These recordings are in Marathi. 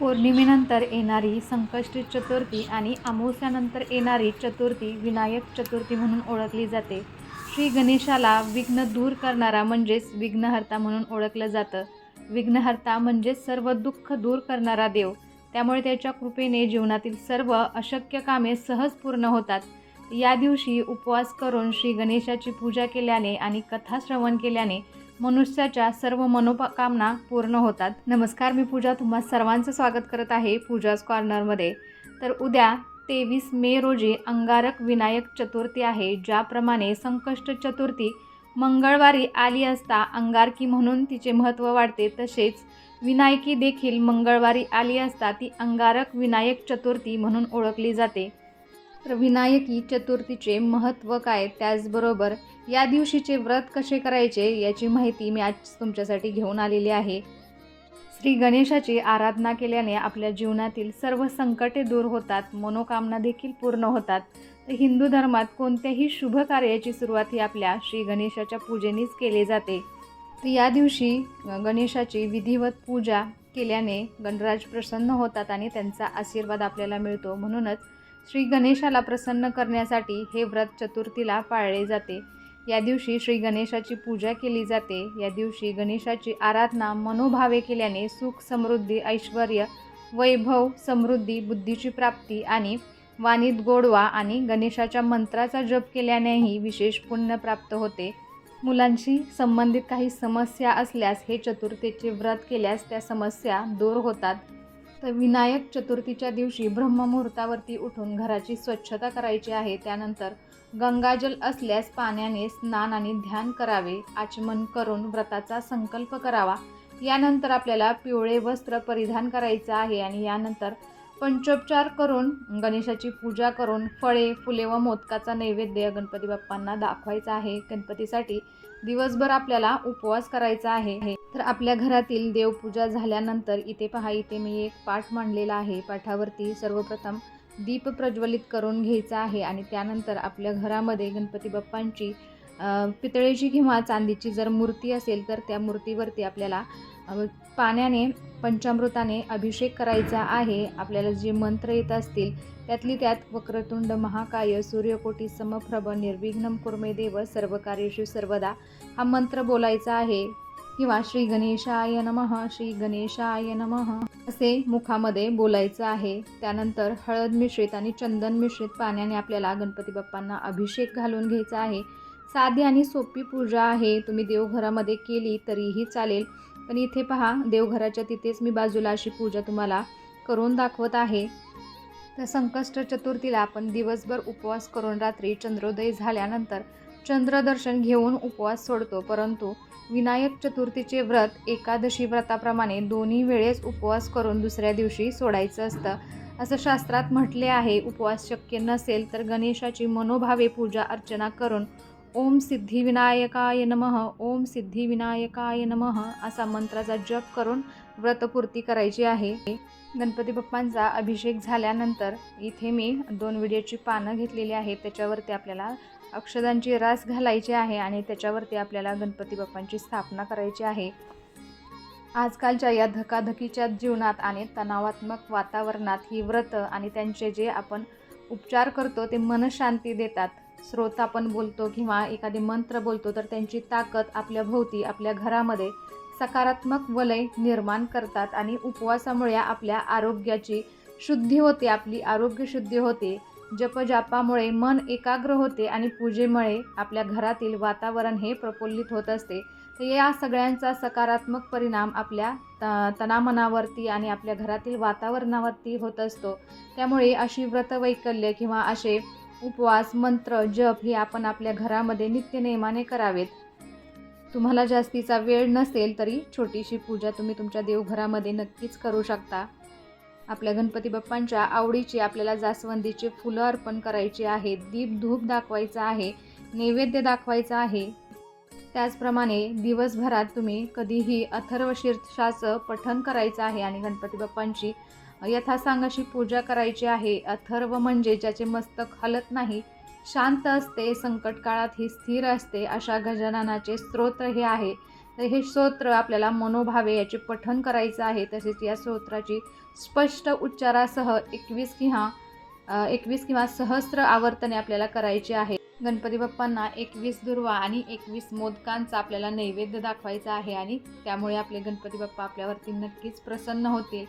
पौर्णिमेनंतर येणारी संकष्टी चतुर्थी आणि अमावस्यानंतर येणारी चतुर्थी विनायक चतुर्थी म्हणून ओळखली जाते. श्री गणेशाला विघ्न दूर करणारा म्हणजेच विघ्नहर्ता म्हणून ओळखलं जातं. विघ्नहर्ता म्हणजेच सर्व दुःख दूर करणारा देव. त्यामुळे त्याच्या कृपेने जीवनातील सर्व अशक्य कामे सहज पूर्ण होतात. या दिवशी उपवास करून श्री गणेशाची पूजा केल्याने आणि कथा श्रवण केल्याने मनुष्याच्या सर्व मनोकामना पूर्ण होतात. नमस्कार मी पूजा. तुम्हा सर्वांचं स्वागत करत आहे पूजाज कॉर्नरमध्ये. तर उद्या तेवीस मे रोजी अंगारक विनायक चतुर्थी आहे. ज्याप्रमाणे संकष्ट चतुर्थी मंगळवारी आली असता अंगारकी म्हणून तिचे महत्त्व वाढते तसेच विनायकी देखील मंगळवारी आली असता ती अंगारक विनायक चतुर्थी म्हणून ओळखली जाते. तर विनायकी चतुर्थीचे महत्त्व काय? त्याचबरोबर या दिवशीचे व्रत कसे करायचे याची माहिती मी आज तुमच्यासाठी घेऊन आलेली आहे. श्री गणेशाची आराधना केल्याने आपल्या जीवनातील सर्व संकटे दूर होतात मनोकामना देखील पूर्ण होतात. तर हिंदू धर्मात कोणत्याही शुभ कार्याची सुरुवात ही आपल्या श्री गणेशाच्या पूजेनेच केली जाते. तर या दिवशी गणेशाची विधिवत पूजा केल्याने गणराज प्रसन्न होतात आणि त्यांचा आशीर्वाद आपल्याला मिळतो. म्हणूनच श्री गणेशाला प्रसन्न करण्यासाठी हे व्रत चतुर्थीला पाळले जाते. या दिवशी श्री गणेशाची पूजा केली जाते. या दिवशी गणेशाची आराधना मनोभावे केल्याने सुख समृद्धी ऐश्वर वैभव समृद्धी बुद्धीची प्राप्ती आणि वाणीत गोडवा आणि गणेशाच्या मंत्राचा जप केल्यानेही विशेष पुण्य प्राप्त होते. मुलांशी संबंधित काही समस्या असल्यास हे चतुर्थीचे व्रत केल्यास त्या समस्या दूर होतात. तर विनायक चतुर्थीच्या दिवशी ब्रह्ममुहूर्तावरती उठून घराची स्वच्छता करायची आहे. त्यानंतर गंगाजल असल्यास पाण्याने स्नान आणि ध्यान करावे आचमन करून व्रताचा संकल्प करावा. यानंतर आपल्याला पिवळे वस्त्र परिधान करायचं आहे आणि यानंतर पंचोपचार करून गणेशाची पूजा करून फळे फुले व मोदकाचा नैवेद्य गणपती बाप्पांना दाखवायचा आहे. गणपतीसाठी दिवसभर आपल्याला उपवास करायचा आहे. तर आपल्या घरातील देवपूजा झाल्यानंतर इथे पहा इथे मी एक पाठ मांडलेला आहे. पाठावरती सर्वप्रथम दीप प्रज्वलित करून घ्यायचा आहे आणि त्यानंतर आपल्या घरामध्ये गणपती बाप्पांची पितळेची किंवा चांदीची जर मूर्ती असेल तर त्या मूर्तीवरती आपल्याला पाण्याने पंचामृताने अभिषेक करायचा आहे. आपल्याला जे मंत्र येत असतील त्यातली त्यात वक्रतुंड महाकाय सूर्यकोटी समप्रभ निर्विघ्नम कुर्मे देव सर्व कार्येषु सर्वदा हा मंत्र बोलायचा आहे. किंवा श्री गणेशाय नमः श्री गणेशाय नमः. असे मुखामध्ये बोलायचं आहे. त्यानंतर हळद मिश्रित आणि चंदन मिश्रित पाण्याने आपल्याला गणपती बाप्पांना अभिषेक घालून घ्यायचा आहे. साधी आणि सोपी पूजा आहे. तुम्ही देवघरामध्ये केली तरीही चालेल. पण इथे पहा देवघराच्या तिथेच मी बाजूला अशी पूजा तुम्हाला करून दाखवत आहे. तर संकष्ट चतुर्थीला आपण दिवसभर उपवास करून रात्री चंद्रोदय झाल्यानंतर चंद्रदर्शन घेऊन उपवास सोडतो परंतु विनायक चतुर्थीचे व्रत एकादशी व्रताप्रमाणे दोन्ही वेळेस उपवास करून दुसऱ्या दिवशी सोडायचं असतं. असं शास्त्रात म्हटले आहे उपवास शक्य नसेल तर गणेशाची मनोभावे पूजा अर्चना करून ओम सिद्धिविनायकाय नमः ओम सिद्धिविनायकाय नमः असा मंत्राचा जप करून व्रतपूर्ती करायची आहे. गणपती बाप्पांचा अभिषेक झाल्यानंतर इथे मी दोन विड्याची पानं घेतलेली आहेत त्याच्यावरती आपल्याला अक्षदांची रास घालायची आहे आणि त्याच्यावरती आपल्याला गणपती बाप्पांची स्थापना करायची आहे. आजकालच्या या धकाधकीच्या जीवनात आणि तणावात्मक वातावरणात ही व्रत आणि त्यांचे जे आपण उपचार करतो ते मनशांती देतात. स्रोत आपण बोलतो किंवा एखादे मंत्र बोलतो तर त्यांची ताकद आपल्या भोवती आपल्या घरामध्ये सकारात्मक वलय निर्माण करतात आणि उपवासामुळे आपल्या आरोग्याची शुद्धी होते आपली आरोग्य शुद्धी होते. जपजापामुळे मन एकाग्र होते आणि पूजेमुळे आपल्या घरातील वातावरण हे प्रफुल्लित होत असते. तर या सगळ्यांचा सकारात्मक परिणाम आपल्या त तणामनावरती आणि आपल्या घरातील वातावरणावरती होत असतो. त्यामुळे अशी व्रतवैकल्य किंवा असे उपवास मंत्र जप हे आपण आपल्या घरामध्ये नित्यनेमाने करावेत. तुम्हाला जास्तीचा वेळ नसेल तरी छोटीशी पूजा तुम्ही तुमच्या देवघरामध्ये नक्कीच करू शकता. आपल्या गणपती बाप्पांच्या आवडीची आपल्याला जास्वंदीचे फुलं अर्पण करायची आहेत दीप धूप दाखवायचा आहे नैवेद्य दाखवायचा आहे. त्याचप्रमाणे दिवसभरात तुम्ही कधीही अथर्व शीर्षाचं पठण करायचं आहे आणि गणपती बाप्पांची यथासांग अशी पूजा करायची आहे. अथर्व म्हणजे ज्याचे मस्तक हलत नाही शांत असते संकट काळात ही स्थिर असते अशा गजाननाचे स्तोत्र हे आहे. तर हे स्तोत्र आपल्याला मनोभावे याचे पठन करायचं आहे. तसेच या स्तोत्राची स्पष्ट उच्चारासह एकवीस किंवा एकवीस किंवा सहस्र आवर्तने आपल्याला करायची आहे. गणपती बाप्पांना एकवीस दुर्वा आणि एकवीस मोदकांचा आपल्याला नैवेद्य दाखवायचा आहे आणि त्यामुळे आपले गणपती बाप्पा आपल्यावरती नक्कीच प्रसन्न होतील.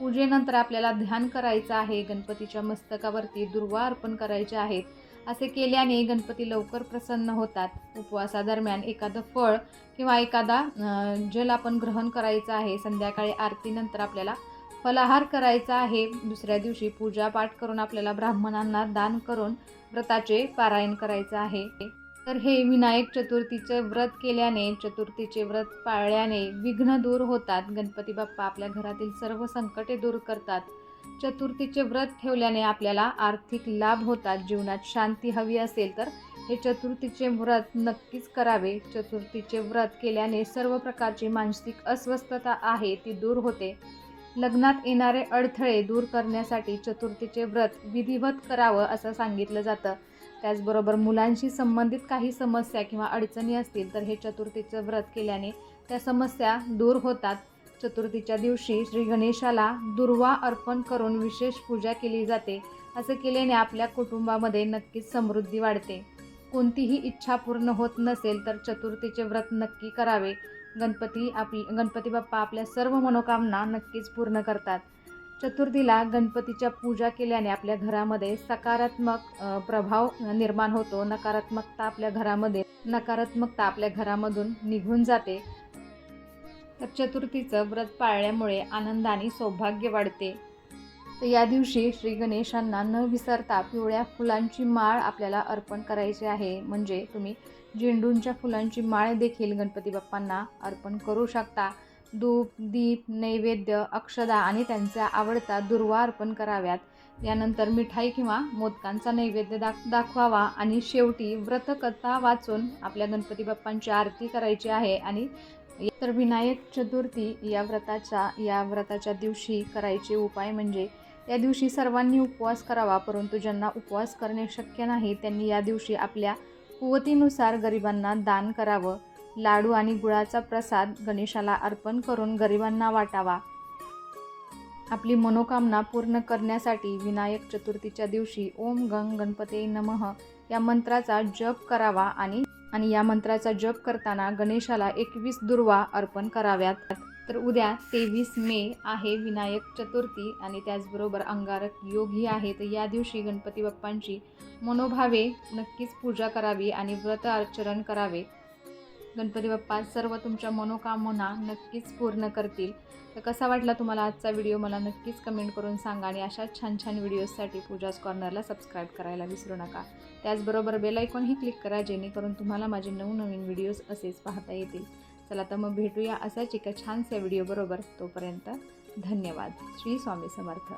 पूजेनंतर आपल्याला ध्यान करायचं आहे. गणपतीच्या मस्तकावरती दुर्वा अर्पण करायचे आहेत. असे केल्याने गणपती लवकर प्रसन्न होतात. उपवासादरम्यान एखादं फळ किंवा एखादा जल आपण ग्रहण करायचं आहे संध्याकाळी आरतीनंतर आपल्याला फलाहार करायचा आहे दुसऱ्या दिवशी पूजा पाठ करून आपल्याला ब्राह्मणांना दान करून व्रताचे पारायण करायचं आहे. तर हे विनायक चतुर्थीचे व्रत केल्याने चतुर्थीचे व्रत पाळल्याने विघ्न दूर होतात. गणपती बाप्पा आपल्या घरातील सर्व संकटे दूर करतात. चतुर्थीचे व्रत ठेवल्याने आपल्याला आर्थिक लाभ होतात. जीवनात शांती हवी असेल तर हे चतुर्थीचे व्रत नक्कीच करावे. चतुर्थीचे व्रत केल्याने सर्व प्रकारची मानसिक अस्वस्थता आहे ती दूर होते. लग्नात येणारे अडथळे दूर करण्यासाठी चतुर्थीचे व्रत विधिवत करावं असं सांगितलं जातं. त्याचबरोबर मुलांशी संबंधित काही समस्या किंवा अडचणी असतील तर हे चतुर्थीचं व्रत केल्याने त्या समस्या दूर होतात. चतुर्थीच्या दिवशी श्री गणेशाला दुर्वा अर्पण करून विशेष पूजा केली जाते. असं केल्याने आपल्या कुटुंबामध्ये नक्कीच समृद्धी वाढते. कोणतीही इच्छा पूर्ण होत नसेल तर चतुर्थीचे व्रत नक्की करावे. गणपती आपली गणपती बाप्पा आपल्या सर्व मनोकामना नक्कीच पूर्ण करतात. चतुर्थीला गणपतीच्या पूजा केल्याने आपल्या घरामध्ये सकारात्मक प्रभाव निर्माण होतो. नकारात्मकता आपल्या घरामध्ये नकारात्मकता आपल्या घरामधून निघून जाते. तर चतुर्थीचं व्रत पाळल्यामुळे आनंदाने सौभाग्य वाढते. तर या दिवशी श्री गणेशांना न विसरता पिवळ्या फुलांची माळ आपल्याला अर्पण करायची आहे. म्हणजे तुम्ही झेंडूंच्या फुलांची माळ देखील गणपती बाप्पांना अर्पण करू शकता. धूप दीप नैवेद्य अक्षदा आणि त्यांचा आवडता दुर्वा अर्पण कराव्यात. यानंतर मिठाई किंवा मोदकांचा नैवेद्य दाख दाखवावा आणि शेवटी व्रतकथा वाचून आपल्या गणपती बाप्पांची आरती करायची आहे आणि तर विनायक चतुर्थी या व्रताच्या या व्रताच्या दिवशी करायचे उपाय म्हणजे या दिवशी सर्वांनी उपवास करावा परंतु ज्यांना उपवास करणे शक्य नाही त्यांनी या दिवशी आपल्या कुवतीनुसार गरिबांना दान करावं. लाडू आणि गुळाचा प्रसाद गणेशाला अर्पण करून गरिबांना वाटावा. आपली मनोकामना पूर्ण करण्यासाठी विनायक चतुर्थीच्या दिवशी ओम गंग गणपते नमः या मंत्राचा जप करावा आणि आणि या मंत्राचा जप करताना गणेशाला एकवीस दुर्वा अर्पण कराव्यात. तर उद्या तेवीस मे आहे विनायक चतुर्थी आणि त्याचबरोबर अंगारक योगही आहे. तर या दिवशी गणपती बाप्पांची मनोभावे नक्कीच पूजा करावी आणि व्रत आचरण करावे. गणपती बाप्पा सर्व तुमच्या मनोकामना नक्कीच पूर्ण करतील. तर कसा वाटला तुम्हाला आजचा व्हिडिओ? मला नक्कीच कमेंट करून सांगा आणि अशा छान छान व्हिडिओजसाठी पूजाच कॉर्नरला सबस्क्राईब करायला विसरू नका. त्याचबरोबर बेलायकॉनही क्लिक करा जेणेकरून तुम्हाला माझे नवनवीन व्हिडिओज असेच पाहता येतील. चला तर मग भेटूया असाच एका छानशा व्हिडिओबरोबर. तोपर्यंत धन्यवाद. श्री स्वामी समर्थ.